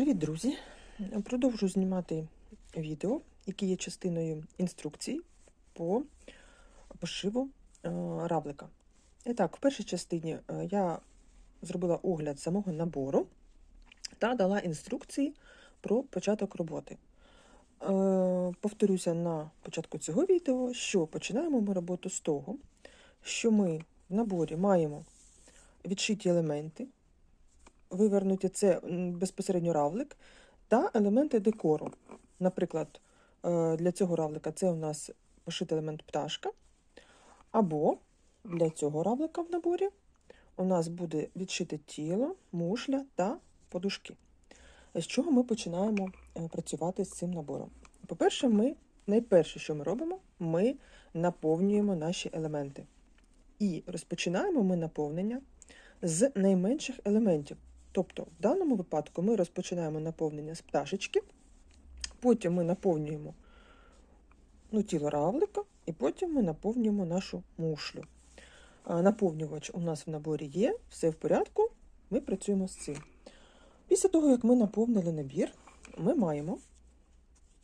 Привіт, друзі! Продовжую знімати відео, які є частиною інструкцій по пошиву е, равлика. І так, в першій частині е, я зробила огляд самого набору та дала інструкції про початок роботи. Е, Повторюся на початку цього відео, що починаємо ми роботу з того, що ми в наборі маємо відшиті елементи вивернуті це безпосередньо равлик та елементи декору. Наприклад, е, для цього равлика це у нас пошитий елемент пташка. Або для цього равлика в наборі у нас буде відшите тіло, мушля та подушки. З чого ми починаємо е, працювати з цим набором? По-перше, ми найперше, що ми робимо, ми наповнюємо наші елементи. І розпочинаємо ми наповнення з найменших елементів. Тобто, в даному випадку ми розпочинаємо наповнення з пташечки, потім ми наповнюємо ну, тіло равлика, і потім ми наповнюємо нашу мушлю. Наповнювач у нас в наборі є, все в порядку, ми працюємо з цим. Після того, як ми наповнили набір, ми маємо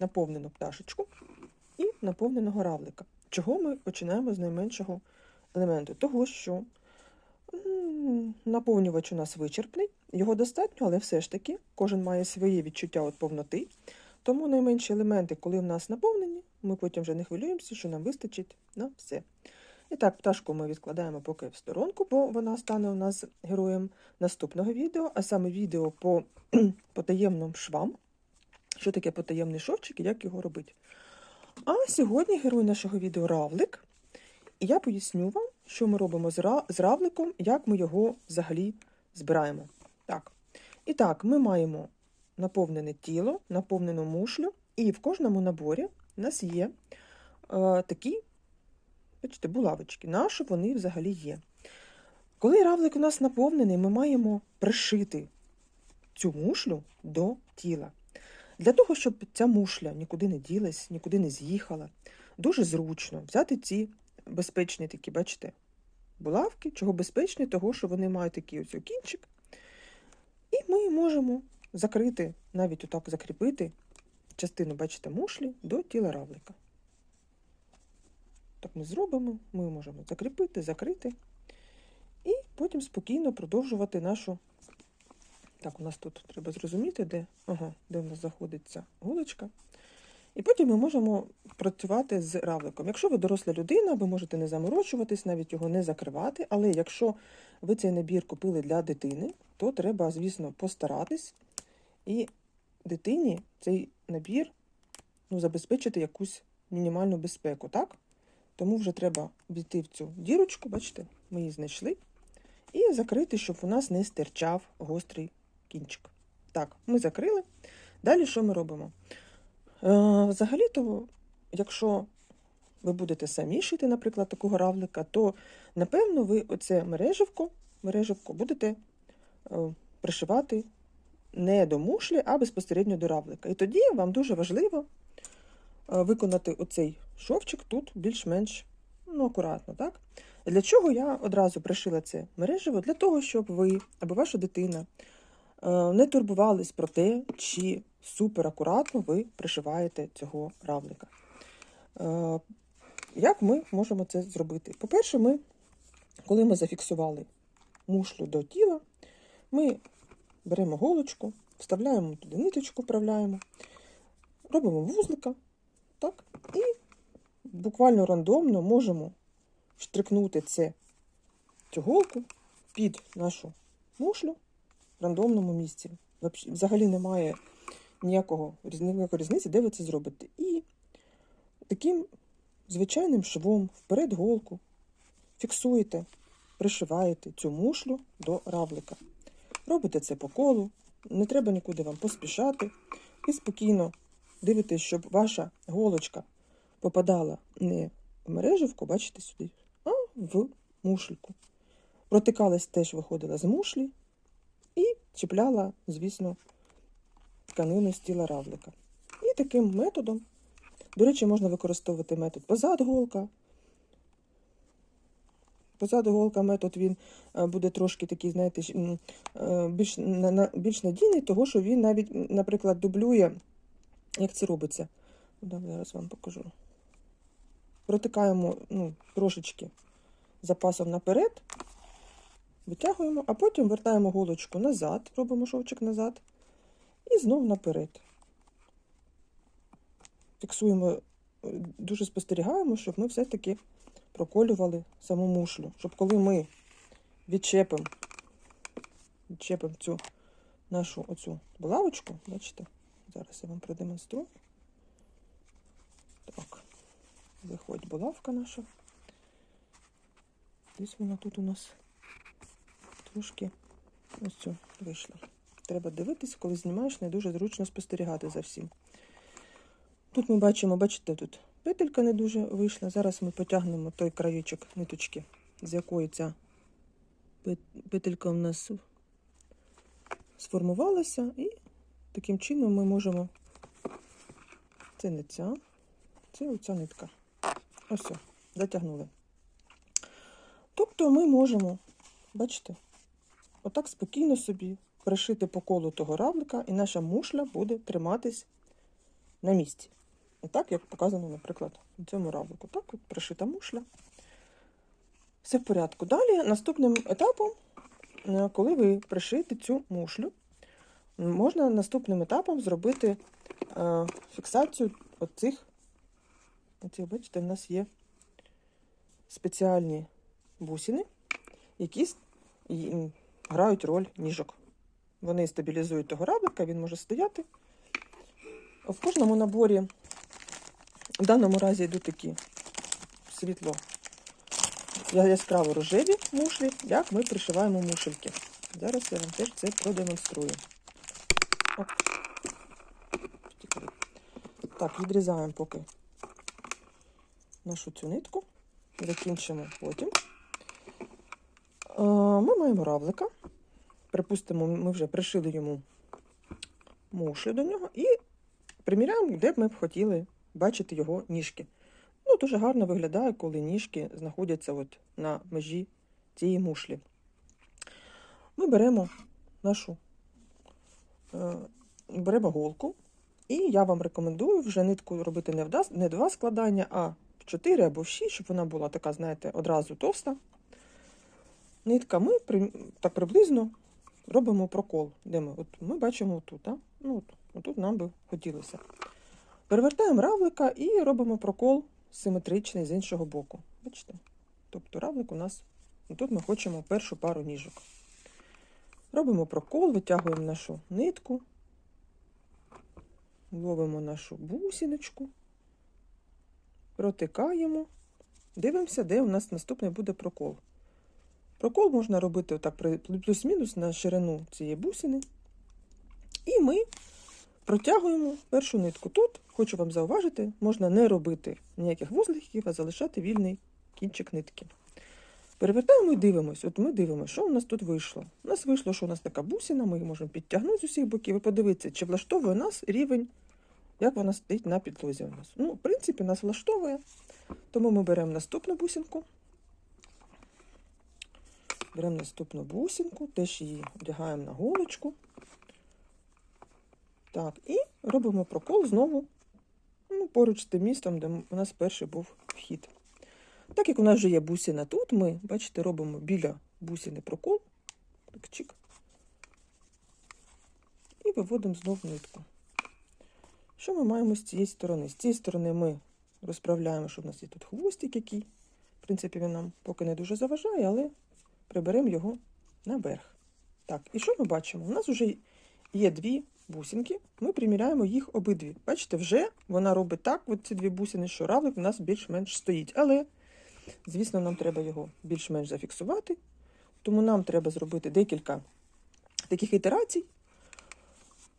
наповнену пташечку і наповненого равлика. Чого ми починаємо з найменшого елементу? Того, що наповнювач у нас вичерпний, його достатньо, але все ж таки кожен має своє відчуття від повноти. Тому найменші елементи, коли в нас наповнені, ми потім вже не хвилюємося, що нам вистачить на все. І так, пташку ми відкладаємо поки в сторонку, бо вона стане у нас героєм наступного відео, а саме відео по потаємним швам. Що таке потаємний шовчик і як його робити. А сьогодні герой нашого відео равлик. І я поясню вам, що ми робимо з ра- равликом, як ми його взагалі збираємо. Так. І так, ми маємо наповнене тіло, наповнену мушлю, і в кожному наборі у нас є е, такі, бачите, булавочки. Наші вони взагалі є. Коли равлик у нас наповнений, ми маємо пришити цю мушлю до тіла. Для того, щоб ця мушля нікуди не ділась, нікуди не з'їхала, дуже зручно взяти ці безпечні такі, бачите, булавки. Чого безпечні? Того, що вони мають такий ось кінчик. І ми можемо закрити, навіть отак закріпити частину, бачите, мушлі до тіла равлика. Так ми зробимо, ми можемо закріпити, закрити. І потім спокійно продовжувати нашу. Так, у нас тут треба зрозуміти, де, ага, де в нас знаходиться голочка. І потім ми можемо працювати з равликом. Якщо ви доросла людина, ви можете не заморочуватись, навіть його не закривати. Але якщо ви цей набір купили для дитини, то треба, звісно, постаратись і дитині цей набір ну, забезпечити якусь мінімальну безпеку, так? Тому вже треба війти в цю дірочку, бачите, ми її знайшли, і закрити, щоб у нас не стирчав гострий кінчик. Так, ми закрили. Далі що ми робимо? Е, Взагалі-то, якщо ви будете самі шити, наприклад, такого равлика, то напевно ви оце мереживко, мереживко будете е, пришивати не до мушлі, а безпосередньо до равлика. І тоді вам дуже важливо е, виконати оцей шовчик тут більш-менш ну, акуратно. Так? Для чого я одразу пришила це мереживо? Для того, щоб ви або ваша дитина не турбувались про те, чи супер акуратно ви пришиваєте цього равлика. Е, Як ми можемо це зробити? По-перше, ми, коли ми зафіксували мушлю до тіла, ми беремо голочку, вставляємо туди ниточку, вправляємо, робимо вузлика, так, і буквально рандомно можемо штрикнути це, цю голку під нашу мушлю в рандомному місці. Взагалі- Взагалі немає ніякого різниці, де ви це зробите. І таким звичайним швом вперед голку фіксуєте, пришиваєте цю мушлю до равлика. Робите це по колу, не треба нікуди вам поспішати. І спокійно дивитесь, щоб ваша голочка попадала не в мереживку, бачите сюди, а в мушельку. Протикалась теж виходила з мушлі і чіпляла, звісно, тканину з тіла равлика. І таким методом, до речі, можна використовувати метод позад голка, позаду голка метод він е, буде трошки такий, знаєте, е, більш, більш надійний, того що він навіть, наприклад, дублює, як це робиться. Зараз вам покажу. Протикаємо ну, трошечки запасом наперед, витягуємо, а потім вертаємо голочку назад, робимо шовчик назад і знов наперед. Фіксуємо, е, дуже спостерігаємо, щоб ми все-таки проколювали саму мушлю. Щоб коли ми відчепимо, відчепимо цю нашу оцю булавочку, бачите, зараз я вам продемонструю. Так, виходить булавка наша. Десь вона тут у нас трошки ось цю вийшла. Треба дивитися, коли знімаєш, не дуже зручно спостерігати за всім. Тут ми бачимо, бачите, тут петелька не дуже вийшла. Зараз ми потягнемо той краючок ниточки, з якої ця пет- петелька у нас сформувалася, і таким чином ми можемо. Це не ця, це оця нитка. Ось, затягнули. Тобто ми можемо, бачите, отак спокійно собі пришити по колу того равлика, і наша мушля буде триматись на місці. Отак, як показано, наприклад, у цьому равлику. Так, от пришита мушля. Все в порядку. Далі, наступним етапом, е, коли ви пришиєте цю мушлю, можна наступним етапом зробити е, фіксацію оцих, оцих, бачите, в нас є спеціальні бусини, які грають роль ніжок. Вони стабілізують того равлика, він може стояти. В кожному наборі, в даному разі йдуть такі світло яскраво рожеві мушлі, як ми пришиваємо мушельки. Зараз я вам теж це продемонструю. Так, відрізаємо поки нашу цю нитку. Закінчимо потім. Е, Ми маємо равлика. Припустимо, ми вже пришили йому мушлю до нього і приміряємо, де б ми б хотіли бачити його ніжки. Ну, дуже гарно виглядає, коли ніжки знаходяться от на межі цієї мушлі. Ми беремо нашу е, беремо голку, і я вам рекомендую вже нитку робити не в, дас- не два складання, а в 4 або в 6, щоб вона була така, знаєте, одразу товста. Нитка ми так приблизно робимо прокол. Де ми? От ми бачимо тут, а? ну, от, отут нам би хотілося. Перевертаємо равлика і робимо прокол симетричний з іншого боку. Бачите? Тобто равлик у нас, тут ми хочемо першу пару ніжок. Робимо прокол, витягуємо нашу нитку, ловимо нашу бусиночку, протикаємо, дивимося, де у нас наступний буде прокол. Прокол можна робити отак плюс-мінус на ширину цієї бусини. І ми протягуємо першу нитку. Тут, хочу вам зауважити, можна не робити ніяких вузликів, а залишати вільний кінчик нитки. Перевертаємо і дивимося. От ми дивимося, що у нас тут вийшло. У нас вийшло, що у нас така бусина, ми її можемо підтягнути з усіх боків і подивитися, чи влаштовує нас рівень, як вона стоїть на підлозі у нас. Ну, в принципі, нас влаштовує. Тому ми беремо наступну бусинку. Беремо наступну бусинку, теж її одягаємо на голочку. Так, і робимо прокол знову ну, поруч з тим містом, де у нас перший був вхід. Так як у нас вже є бусина тут, ми, бачите, робимо біля бусини прокол. Так, чик. І виводимо знов нитку. Що ми маємо з цієї сторони? З цієї сторони ми розправляємо, що в нас є тут хвостик який. В принципі, він нам поки не дуже заважає, але приберемо його наверх. Так, і що ми бачимо? У нас вже є дві бусинки, ми приміряємо їх обидві. Бачите, вже вона робить так, от ці дві бусини, що равлик у нас більш-менш стоїть. Але, звісно, нам треба його більш-менш зафіксувати. Тому нам треба зробити декілька таких ітерацій.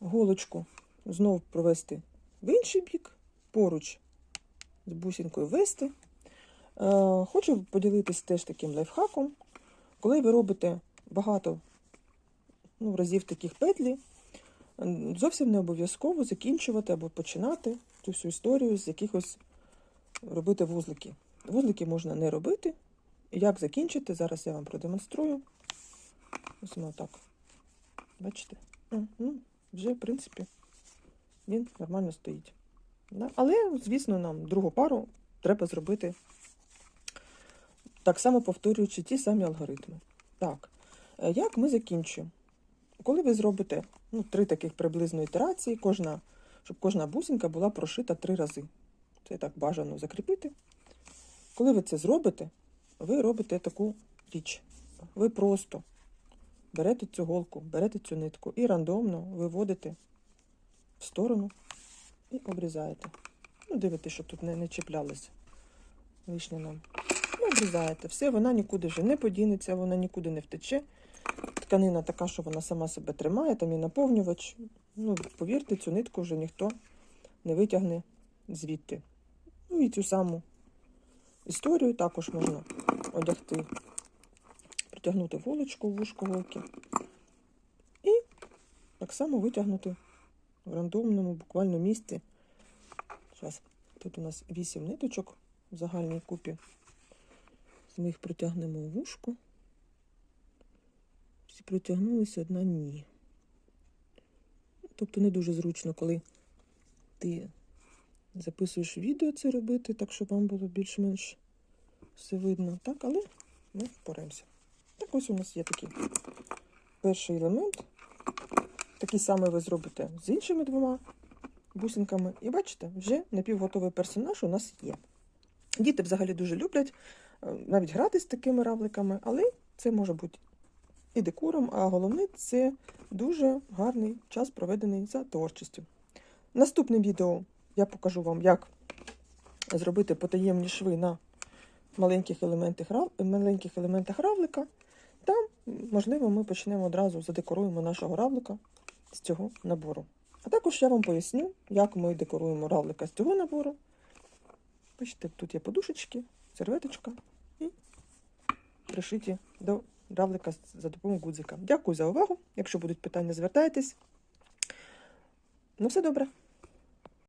Голочку знову провести в інший бік, поруч з бусинкою вести. Е, хочу поділитися теж таким лайфхаком. Коли ви робите багато ну, разів таких петлі, зовсім не обов'язково закінчувати або починати цю всю історію з якихось робити вузлики. Вузлики можна не робити, Як закінчити, зараз я вам продемонструю. Ось воно так. Бачите? Ну, вже, в принципі, він нормально стоїть. Але, звісно, нам другу пару треба зробити так само повторюючи ті самі алгоритми. Так, е, як ми закінчуємо? Коли ви зробите ну, три таких приблизно ітерації, кожна, щоб кожна бусинка була прошита три рази. Це так бажано закріпити. Коли ви це зробите, ви робите таку річ. Ви просто берете цю голку, берете цю нитку і рандомно виводите в сторону і обрізаєте. Ну, дивитесь, щоб тут не, не чіплялося лишнє нам. Обрізаєте. Все, вона нікуди вже не подінеться, вона нікуди не втече. Тканина така, що вона сама себе тримає, там і наповнювач. Ну, повірте, цю нитку вже ніхто не витягне звідти. Ну і цю саму історію також можна одягти, притягнути голочку в вушко голки. І так само витягнути в рандомному буквально місці. Зараз тут у нас 8 ниточок в загальній купі. Ми їх протягнемо у вушко. Всі протягнулися, одна ні. Тобто не дуже зручно, коли ти записуєш відео це робити, так щоб вам було більш-менш все видно. Так, але ми впораємося. Так ось у нас є такий перший елемент. Такий самий ви зробите з іншими двома бусинками. І бачите, вже напівготовий персонаж у нас є. Діти взагалі дуже люблять навіть грати з такими равликами, але це може бути і декором, а головне це дуже гарний час, проведений за творчістю. Наступним відео я покажу вам, як зробити потаємні шви на маленьких елементах, маленьких елементах равлика. Там, можливо, ми почнемо одразу задекоруємо нашого равлика з цього набору. А також я вам поясню, як ми декоруємо равлика з цього набору. Бачите, тут є подушечки, серветочка пришиті до равлика за допомогою гудзика. Дякую за увагу. Якщо будуть питання, звертайтесь. Ну, все добре.